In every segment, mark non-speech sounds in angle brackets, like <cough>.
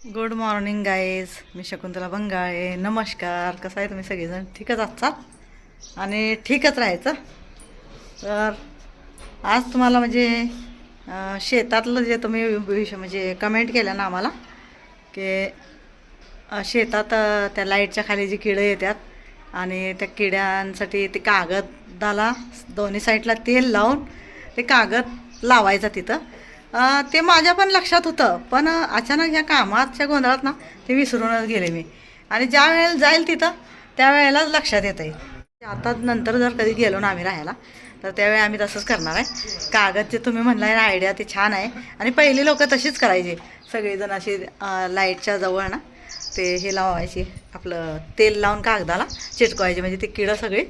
Good morning guys मी शकुंतला बंगाळे. नमस्कार. कसं आहे तुम्ही सगळेजण? ठीकच असतात आणि ठीकच राहायचं. तर आज तुम्हाला म्हणजे शेतातलं जे तुम्ही विषय म्हणजे कमेंट केलं ना आम्हाला की शेतात त्या लाईटच्या खाली जी किडं येतात आणि त्या किड्यांसाठी ते कागदाला दोन्ही साईडला तेल लावून ते कागद लावायचा तिथं. ते माझ्या पण लक्षात होतं. पण अचानक ह्या कामाच्या गोंधळात ना ते विसरूनच गेले मी. आणि ज्या वेळेला जाईल तिथं त्यावेळेलाच लक्षात येतं आहे आता नंतर जर कधी गेलो ना आम्ही राहायला तर त्यावेळी आम्ही तसंच करणार आहे. कागद जे तुम्ही म्हणलाय ना आयडिया ते छान आहे. आणि पहिली लोक तशीच करायची. सगळेजण अशी लाईटच्या जवळ ना ते हे लावायचे. आपलं तेल लावून कागदाला चिटकवायचे. म्हणजे ते किडं सगळी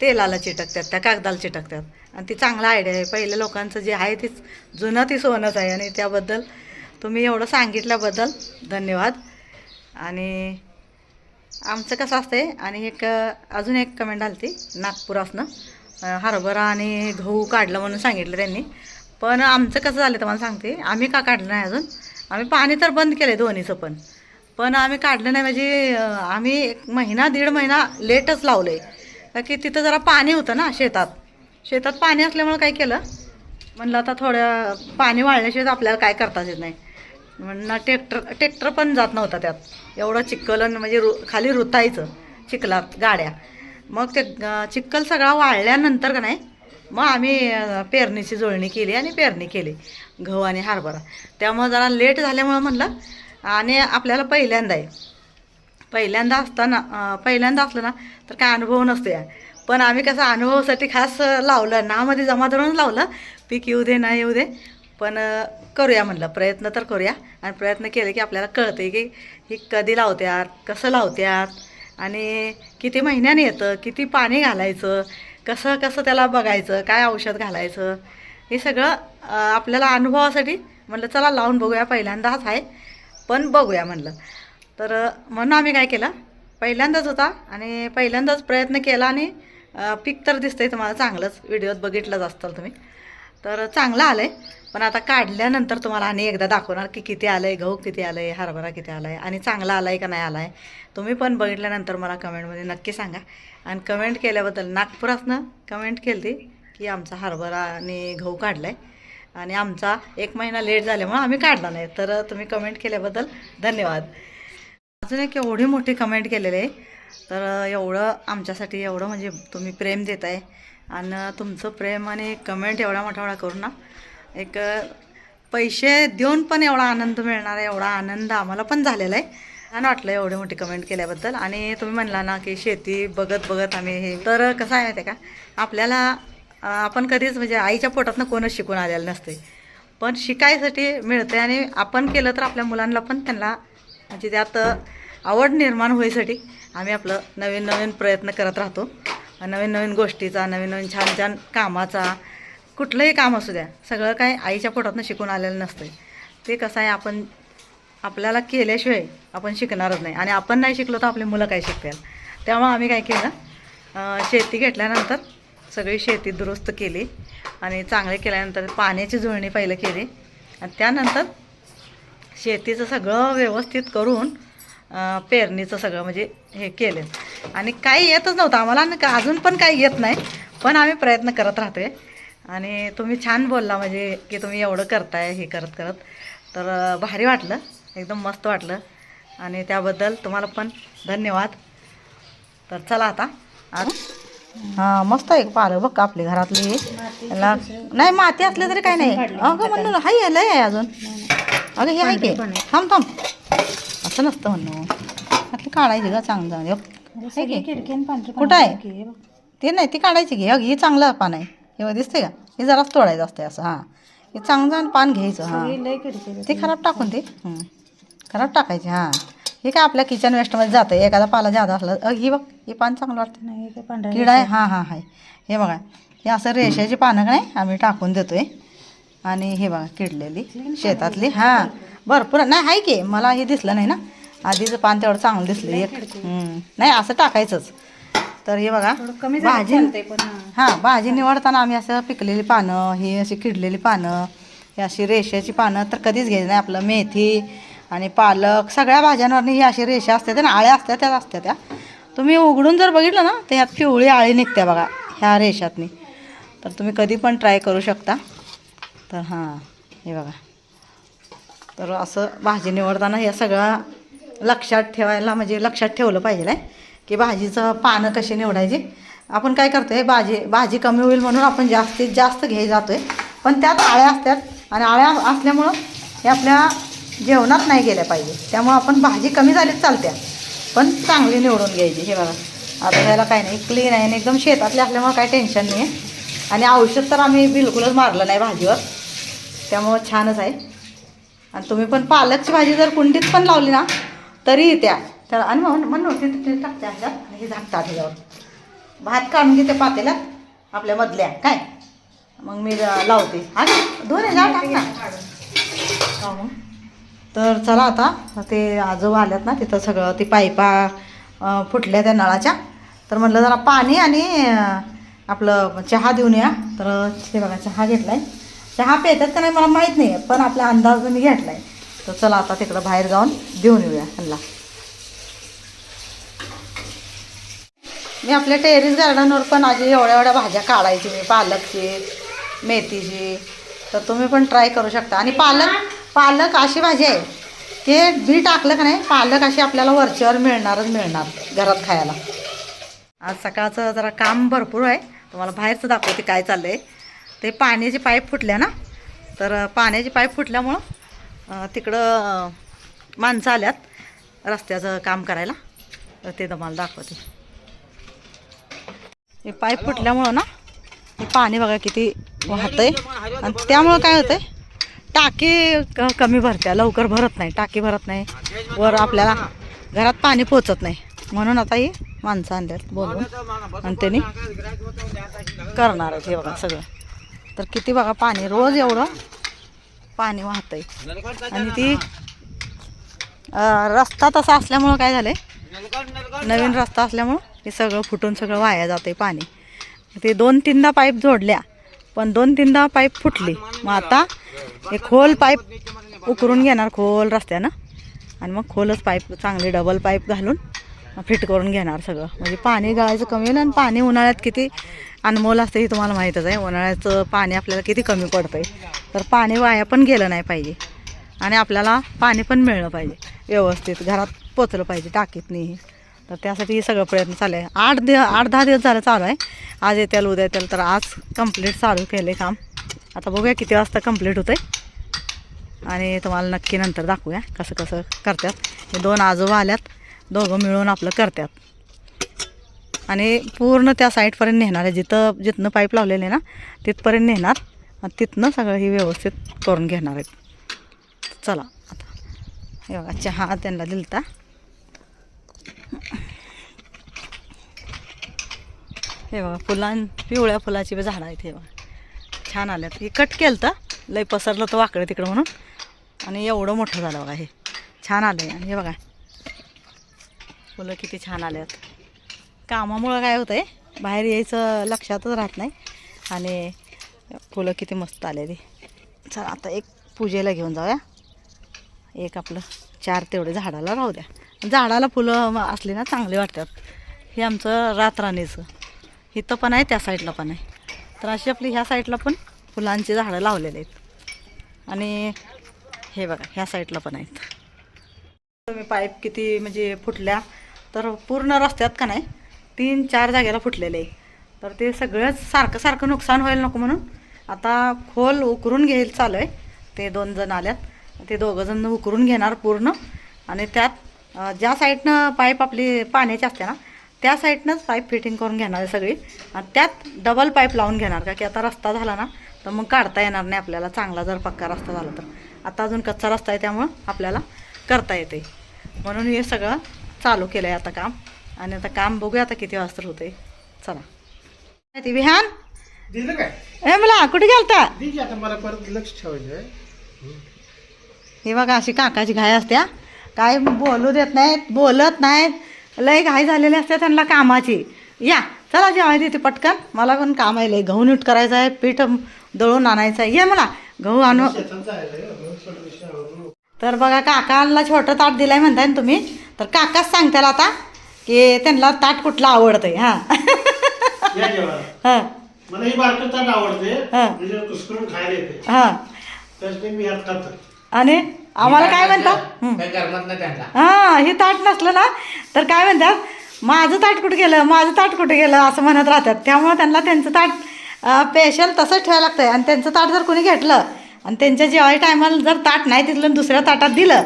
तेलाला चिटकतात त्या कागदाला चिटकतात. आणि ती चांगला आयडिया आहे. पहिल्या लोकांचं जे आहे तीच जुनं ती सोनंच आहे. आणि त्याबद्दल तुम्ही एवढं सांगितल्याबद्दल धन्यवाद. आणि आमचं कसं असतंय आणि एक अजून एक कमेंट आली ती नागपुरासनं हरभरा आणि गहू काढलं म्हणून सांगितलं त्यांनी. पण आमचं कसं झालं तर मला सांगते. आम्ही का काढलं नाही अजून? आम्ही पाणी तर बंद केलं आहे दोन्हीचं पण. पण आम्ही काढलं नाही म्हणजे आम्ही एक महिना दीड महिना लेटच लावलं आहे की तिथं जरा पाणी होतं ना शेतात. शेतात पाणी असल्यामुळं काय केलं? म्हणलं आता थोड्या पाणी वाळल्याशिवाय आपल्याला काय करताच येत नाही. म्हणणं ट्रॅक्टर ट्रॅक्टर पण जात नव्हता त्यात. एवढं चिखलन म्हणजे रु खाली रुतायचं चिखलात गाड्या. मग ते चिखल चिक्कल सगळा वाळल्यानंतर का नाही मग आम्ही पेरणीची जुळणी केली आणि पेरणी केली गहू आणि हरभरा. त्यामुळं जरा लेट झाल्यामुळं म्हणलं आणि आपल्याला पहिल्यांदा आहे. पहिल्यांदा असताना पहिल्यांदा असलं ना तर काय अनुभव नसतो या पण आम्ही कसं अनुभवासाठी खास लावलं नामध्ये जमा धरून लावलं. पीक येऊ दे नाही येऊ दे. पण करूया म्हणलं प्रयत्न तर करूया. आणि प्रयत्न केले की आपल्याला कळते की ही कधी लावत्यात कसं लावत्यात आणि किती महिन्याने येतं किती पाणी घालायचं कसं कसं त्याला बघायचं काय औषध घालायचं हे सगळं आपल्याला अनुभवासाठी म्हणलं चला लावून बघूया पहिल्यांदाच आहे. पण बघूया म्हणलं. तर म्हणून आम्ही काय केलं पहिल्यांदाच होता आणि पहिल्यांदाच प्रयत्न केला आणि पीक तर दिसतंय तुम्हाला चांगलंच व्हिडिओत बघितलंच असतं तुम्ही. तर चांगलं आलं आहे पण आता काढल्यानंतर तुम्हाला आणि एकदा दाखवणार की किती आलं आहे गहू किती आलं आहे हरभरा किती आला आहे आणि चांगला आला आहे का नाही आला आहे तुम्ही पण बघितल्यानंतर मला कमेंटमध्ये नक्की सांगा. आणि कमेंट केल्याबद्दल नागपुरातनं कमेंट केली की आमचा हरभरा आणि गहू काढला आहे आणि आमचा एक महिना लेट झाल्यामुळं आम्ही काढला नाही. तर तुम्ही कमेंट केल्याबद्दल धन्यवाद. अजून एक एवढी मोठी कमेंट केलेली आहे. तर एवढं आमच्यासाठी एवढं म्हणजे तुम्ही प्रेम देत आहे आणि तुमचं प्रेम आणि कमेंट एवढा मोठा एवढा करून ना. एक पैसे देऊन पण एवढा आनंद मिळणार आहे एवढा आनंद आम्हाला पण झालेला आहे. छान वाटलं एवढी मोठी कमेंट केल्याबद्दल. आणि तुम्ही म्हणला ना की शेती बघत बघत आम्ही हे. तर कसं आहे माहिती का? आपल्याला आपण कधीच म्हणजे आईच्या पोटातनं कोणच शिकून आलेलं नसते पण शिकायसाठी मिळते आणि आपण केलं तर आपल्या मुलांना पण त्यांना म्हणजे त्यात आवड निर्माण होईसाठी आम्ही आपलं नवीन नवीन प्रयत्न करत राहतो. नवीन नवीन गोष्टीचा नवीन नवीन छान छान कामाचा कुठलंही काम असू द्या सगळं काय आईच्या पोटातनं शिकून आलेलं नसतं ते कसं आहे आपण आपल्याला केल्याशिवाय आपण शिकणारच नाही. आणि आपण नाही शिकलो तर आपली मुलं काय शिकतील? त्यामुळं आम्ही काय केलं शेती घेतल्यानंतर सगळी शेती दुरुस्त केली. आणि चांगले केल्यानंतर पाण्याची जुळणी पहिलं केली. आणि त्यानंतर शेतीचं सगळं व्यवस्थित करून पेरणीचं सगळं म्हणजे हे केलं. आणि काही येतच नव्हतं. आम्हाला का- अजून पण काही येत नाही पण आम्ही प्रयत्न करत राहतोय. आणि तुम्ही छान बोलला म्हणजे की तुम्ही एवढं करताय हे करत करत. तर भारी वाटलं. एकदम मस्त वाटलं. आणि त्याबद्दल तुम्हाला पण धन्यवाद. तर चला आता. आज हां मस्त आहे पारं बघ आपली घरातली. याला नाही माती असली तरी काय नाही. अगं म्हणलं हाय लय आहे अजून. अगं हे आहे की थांब थांब असं नसतं म्हणणं त्यातली काढायची का चांगलं आहे? कुठं आहे ते नाही ती काढायची घे अगं हे चांगलं पान आहे हे बघ दिसते का हे जराच तोडायचं असते असं हां हे चांगलं पान घ्यायचं हां ते खराब टाकून ते हं. खराब टाकायचे हां हे काय आपल्या किचन वेस्टमध्ये जातं एखादा पाला जादा असला अ, ही बघ हे पान चांगलं वाटतं नाही किडा आहे हां हां हाय हे बघा हे असं रेषाची पानं का नाही आम्ही टाकून देतोय आणि हे बघा किडलेली शेतातली. हां भरपूर. नाही आहे की मला हे दिसलं नाही ना. आधीचं पान तेवढं चांगलं दिसलं एक. नाही असं टाकायचंच. तर हे बघा कमी भाजी हां. भाजी निवडताना आम्ही असं पिकलेली पानं ही अशी किडलेली पानं ही अशी रेषाची पानं तर कधीच घ्यायची नाही. आपलं मेथी आणि पालक सगळ्या भाज्यांवर ही अशी रेषा असतात ना आळ्या असतात त्याच असतात त्या. तुम्ही उघडून जर बघितलं ना तर ह्यात पिवळी आळी निघते बघा ह्या रेषातनी. तर तुम्ही कधी पण ट्राय करू शकता. तर हां हे बघा. तर असं भाजी निवडताना हे सगळं लक्षात ठेवायला म्हणजे लक्षात ठेवलं पाहिजे आहे की भाजीचं पानं कशी निवडायची. आपण काय करतो आहे भाजी भाजी कमी होईल म्हणून आपण जास्तीत जास्त घे आहे पण त्यात आळ्या असतात आणि आळ्या असल्यामुळं हे आपल्या जेवणात नाही गेल्या पाहिजे. त्यामुळं आपण भाजी कमी झालीच चालत्या पण चांगली निवडून घ्यायची हे बघा. आता ह्याला काय नाही क्लीन आहे आणि एकदम शेतातले असल्यामुळं काही टेन्शन नाही आहे आणि औषध तर आम्ही बिलकुलच मारलं नाही भाजीवर. त्यामुळं छानच आहे. आणि तुम्ही पण पालकची भाजी जर कुंडीत पण लावली ना तरी त्या तर आणि म्हणून म्हणून ते टाकते ह्याच्यात आणि हे झाकतात ह्याच्यावर भात काढून घेते पातेल्यात आपल्या मधल्या. काय? मग मी लावते. आणि दोन हजार टाक ना. मग. तर चला आता. ते आजोबा आल्यात ना तिथं सगळं. ती पाईपा फुटल्या त्या नळाच्या. तर म्हटलं जरा पाणी आणि आपलं चहा देऊन या. तर ते बघा चहा आहे चहा पेतात का नाही मला माहीत नाही आहे पण आपला अंदाज मी आहे तर चला आता तिकडं बाहेर जाऊन देऊन येऊया हल्ला मी आपल्या टेरिस गार्डनवर पण आधी एवढ्या एवढ्या भाज्या काढायची मी पालकची मेथीची. तर तुम्ही पण ट्राय करू शकता. आणि पालक पालक अशी भाजी आहे ते बी टाकलं का नाही पालक अशी आपल्याला वरच्यावर मिळणारच मिळणार घरात खायला. आज सकाळचं जरा काम भरपूर आहे. तुम्हाला बाहेरचं दाखवते काय चाललं आहे ते पाण्याची पाईप फुटल्या ना? तर पाण्याची पाईप फुटल्यामुळं तिकडं माणसं आल्यात रस्त्याचं काम करायला. तर ते तुम्हाला दाखवते. हे पाईप फुटल्यामुळं ना हे पाणी बघा किती वाहतंय. आणि त्यामुळं काय होतंय? टाकी क- कमी भरत्या. लवकर भरत नाही. टाकी भरत नाही. वर आपल्याला घरात पाणी पोचत नाही. म्हणून आता ही माणसं आणल्यात बोलवून आणि त्यांनी करणार आहेत हे बघा सगळं. तर किती बघा पाणी रोज एवढं पाणी वाहतंय. आणि ती रस्ता तसा असल्यामुळं काय झालंय? नवीन रस्ता असल्यामुळं हे सगळं फुटून सगळं वाया जाते पाणी. ते दोन तीनदा पाईप जोडल्या पण दोन तीनदा पाईप फुटली. मग आता हे खोल पाईप उकरून घेणार खोल रस्त्यानं. आणि मग खोलच पाईप चांगली डबल पाईप घालून फिट करून घेणार सगळं. म्हणजे पाणी गळायचं कमी होईल आणि पाणी उन्हाळ्यात किती अनमोल असतं हे तुम्हाला माहीतच आहे. उन्हाळ्याचं पाणी आपल्याला किती कमी पडतं आहे तर पाणी वाया पण गेलं नाही पाहिजे. आणि आपल्याला पाणी पण मिळलं पाहिजे. व्यवस्थित घरात पोचलं पाहिजे टाकीत नाही. तर त्यासाठी हे सगळं प्रयत्न चालू आहे. आठ दिव आठ दहा दिवस झालं चालू आहे. आज येत्याल उद्या येत्याल तर आज कंप्लीट चालू केलं आहे काम. आता बघूया किती वाजता कंप्लीट होतं आहे आणि तुम्हाला नक्की नंतर दाखवूया कसं कसं करतात. हे दोन आजोबा आल्यात. दोघं मिळून आपलं करतात आणि पूर्ण त्या साईडपर्यंत नेणार आहे. जिथं जिथनं पाईप लावलेले आहे ना तिथपर्यंत नेणार. आणि तिथनं सगळं ही व्यवस्थित करून घेणार आहेत. चला आता. हे बघा चहा त्यांना दिलता. हे बघा फुलां पिवळ्या फुलाची बी झाडं आहेत हे बघा. छान आल्यात. हे कट केलं तर लय पसरलं तर वाकडं तिकडं म्हणून. आणि एवढं मोठं झालं बघा हे. छान आलं आहे आणि हे बघा फुलं किती छान आल्यात. कामामुळं काय होतं आहे बाहेर यायचं लक्षातच राहत नाही. आणि फुलं किती मस्त आलेली. चला आता एक पूजेला घेऊन जाऊया. एक आपलं चार तेवढे झाडाला राहू द्या. झाडाला फुलं असली ना चांगली वाटतात. हे आमचं रातराणीचं. इथं पण आहे त्या साईडला पण आहे. तर अशी आपली ह्या साईडला पण फुलांची झाडं लावलेली आहेत. आणि हे बघा ह्या साईडला पण आहेत. तुम्ही पाईप किती म्हणजे फुटल्या तर पूर्ण रस्त्यात का नाही तीन चार जागेला फुटलेले. आहे तर ते सगळंच सारखं सारखं नुकसान व्हायला नको म्हणून आता खोल उकरून घेईल चालू आहे ते दोन जण आल्यात. ते दोघं जण उकरून घेणार पूर्ण. आणि त्यात ज्या साईडनं पाईप आपली पाण्याची असते ना त्या साईडनंच पाईप फिटिंग करून घेणार आहे सगळी. आणि त्यात डबल पाईप लावून घेणार का की आता रस्ता झाला ना तर मग काढता येणार नाही आपल्याला. चांगला जर पक्का रस्ता झाला तर. आता अजून कच्चा रस्ता आहे त्यामुळं आपल्याला करता येते. म्हणून हे सगळं चालू केलं आहे आता काम. आणि आता काम बघूया आता किती वाजता होते चला. ती विहान? दिलं काय? ए मला कुठे गेलता? आता मला परत लक्ष ठेवायचं हे बघा अशी काकाची घाई असते हा. काय बोलू देत नाहीत बोलत नाहीत. लय घाई झालेली असते त्यांना कामाची. या चला जेवाय देते पटकन. मला पण काम आहे लय गहू नीट करायचं आहे पीठ दळून आणायचं आहे ये मला गहू आणू. तर बघा काकाला छोटं ताट दिलंय म्हणताय ना तुम्ही. तर काकाच सांगताल आता की त्यांना ताट कुठलं आवडतंय हां. हां. मला ही बारकं ताट आवडते हा. म्हणजे कुस्करून खायला येते हां. त्यासाठी मी यात खातो. आणि आम्हाला काय म्हणतात हं. हां हे ताट नसलं ना तर काय म्हणतात? माझं ताट कुठं गेलं? माझं ताट कुठं गेलं? असं म्हणत राहतात. त्यामुळे त्यांना त्यांचं ताट स्पेशल तसंच ठेवायला लागतंय. आणि त्यांचं ताट जर कोणी घेतलं आणि त्यांच्या जेवाय टायमाला जर ताट नाही तिथलं दुसऱ्या ताटात दिलं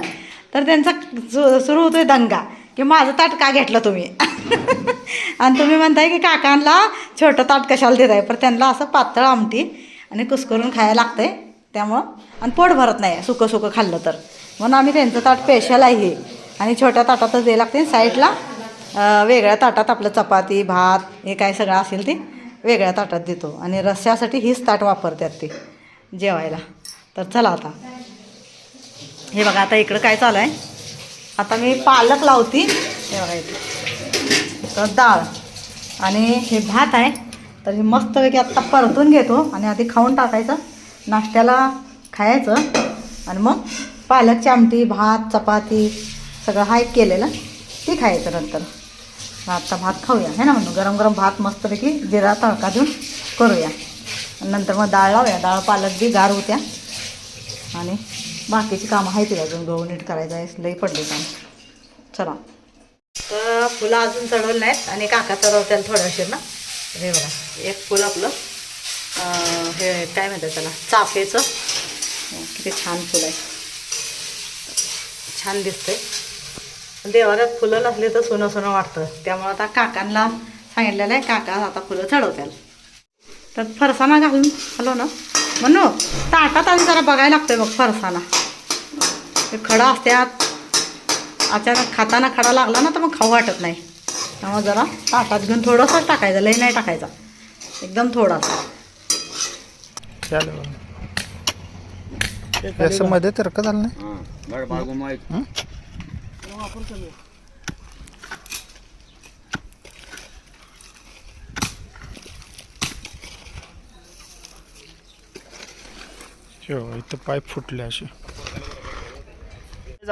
तर त्यांचा सु- सुरू होतोय दंगा की माझं ताट का घेतलं तुम्ही? <laughs> आणि तुम्ही म्हणताय की काकांना छोटं ताट कशाला देत आहे पण त्यांना असं पातळ आमटी आणि कुस्करून खायला लागतंय त्यामुळं. आणि पोट भरत नाही सुकं सुकं खाल्लं तर. म्हणून आम्ही त्यांचं ताट स्पेशल आहे हे. आणि छोट्या ताटातच द्यायला लागते. साईडला वेगळ्या ताटात आपलं चपाती भात हे काय सगळं असेल ते वेगळ्या ताटात देतो. आणि रस्स्यासाठी हीच ताट वापरतात ते जेवायला. तर चला आता. हे बघा आता इकडं काय चालू आहे? आता मी पालक लावती. हे बघा इथे. तर डाळ आणि हे भात आहे. तर हे मस्तपैकी आत्ता परतून घेतो आणि आधी खाऊन टाकायचं. नाश्त्याला खायचं. आणि मग पालकची आमटी भात चपाती सगळं हाय केलेलं. ती खायचं नंतर. आत्ता भात खाऊया. है ना म्हणून गरम गरम भात मस्तपैकी जिरा तडका देऊन करूया. आणि नंतर मग डाळ लावूया. डाळ पालक बी गार होत्या. आणि बाकीची कामं आहेत अजून गहू नीट करायचं आहे लई पडले काम. चला. तर फुलं अजून चढवलं नाहीत आणि काका चढवत्याला थोड्या ना तर हे बघा एक फुल आपलं हे काय म्हणतात त्याला चाफेचं. हो, किती छान फुल आहे. छान दिसतंय. देवाऱ्यात फुलं नसली तर सोनं सोनं वाटतं. त्यामुळं आता काकांना सांगितलेलं आहे काका आता फुलं चढवत्याल तर फरसाना घालून हॅलो ना. म्हणू ताटात आधी जरा बघायला लागतोय मग फरसाणा ते खडा असत्यात. अचानक खाताना खडा लागला ना तर मग खाऊ वाटत नाही. त्यामुळे जरा ताटात घेऊन थोडंसंच टाकायचं लई नाही टाकायचा. एकदम थोडासा. असं मध्ये तर का झालं नाही. हो इथं पाईप फुटले असे.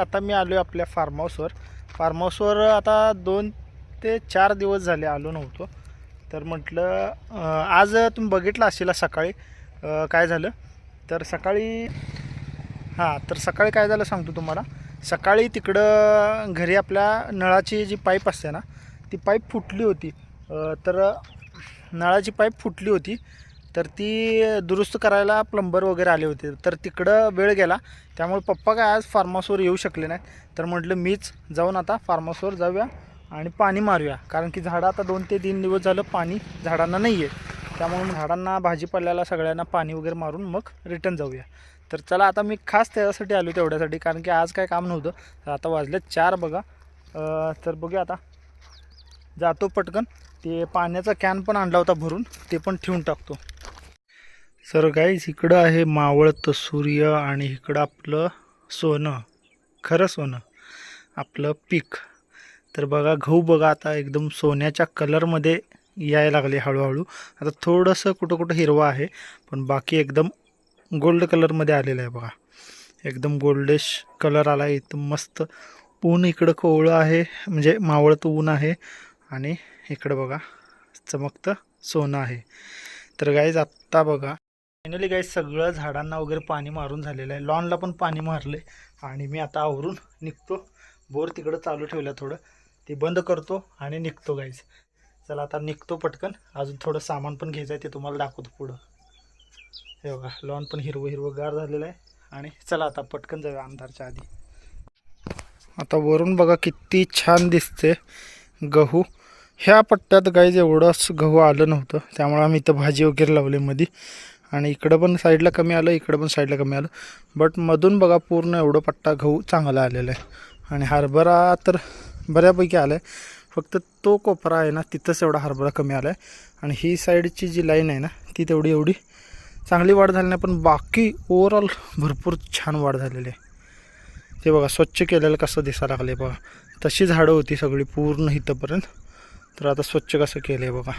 आता मी आलो आपल्या फार्म हाऊसवर फार्म हाऊसवर आता दोन ते चार दिवस झाले आलो नव्हतो. तर म्हटलं आज तुम्ही बघितलं असेल सकाळी काय झालं? तर सकाळी हां तर सकाळी काय झालं सांगतो तुम्हाला. सकाळी तिकडं घरी आपल्या नळाची जी पाईप असते ना ती पाईप फुटली होती. तर नळाची पाईप फुटली होती. तर ती दुरुस्त करायला प्लंबर वगैरे आले होते. तर तिकडं वेळ गेला. त्यामुळे पप्पा काय आज फार्मासवर येऊ शकले नाहीत. तर म्हटलं मीच जाऊन आता फार्मासवर जाऊया आणि पाणी मारूया. कारण की झाडं आता दोन ते तीन दिवस झालं पाणी झाडांना नाही आहे त्यामुळे झाडांना भाजीपाल्याला सगळ्यांना पाणी वगैरे मारून मग रिटर्न जाऊया. तर चला आता मी खास त्याच्यासाठी आलो तेवढ्यासाठी. कारण की आज काय काम नव्हतं. तर आता वाजले चार बघा. तर बघूया आता. जातो पटकन. ते पाण्याचा कॅन पण आणला होता भरून. ते पण ठेवून टाकतो. सर गाईज इकडं आहे मावळतं सूर्य आणि इकडं आपलं सोनं खरं सोनं आपलं पीक. तर बघा गहू बघा आता एकदम सोन्याच्या कलरमध्ये यायला लागले हळूहळू. आता थोडंसं कुठं कुठं हिरवं आहे पण बाकी एकदम गोल्ड कलरमध्ये आलेलं आहे बघा. एकदम गोल्डेश कलर आला आहे एकदम मस्त. ऊन इकडं कोवळं आहे म्हणजे मावळतं ऊन आहे. आणि इकडं बघा चमकतं सोनं आहे. तर गाईज आत्ता बघा फायनली काही सगळं झाडांना वगैरे पाणी मारून झालेलं आहे. लॉनला पण पाणी मारले आणि मी आता आवरून निघतो. बोर तिकडं चालू ठेवलं थोडं. ते बंद करतो आणि निघतो गाईज चला आता निघतो पटकन. अजून थोडं सामान पण घ्यायचं आहे ते तुम्हाला दाखवतो पुढं. हे बघा लॉन पण हिरवं हिरवं गार झालेलं आहे. आणि चला आता पटकन जाऊया अंधारच्या आधी. आता वरून बघा किती छान दिसते गहू. ह्या पट्ट्यात गाईज एवढंच गहू आलं नव्हतं. त्यामुळे आम्ही इथं भाजी वगैरे लावली मध्ये आणि इकडं पण साईडला कमी आलं इकडं पण साईडला कमी आलं. बट मधून बघा पूर्ण एवढं पट्टा गहू चांगला आलेला आहे. आणि हरभरा तर बऱ्यापैकी आला आहे फक्त तो कोपरा आहे ना तिथंच एवढा हरभरा कमी आला आहे आणि ही साईडची जी लाईन आहे ना ती तेवढी एवढी चांगली वाढ झाली नाही पण बाकी ओवरऑल भरपूर छान वाढ झालेली आहे. ते बघा स्वच्छ केलेलं कसं दिसायला लागलं आहे बघा. तशी झाडं होती सगळी पूर्ण इथंपर्यंत. तर आता स्वच्छ कसं केलं आहे बघा.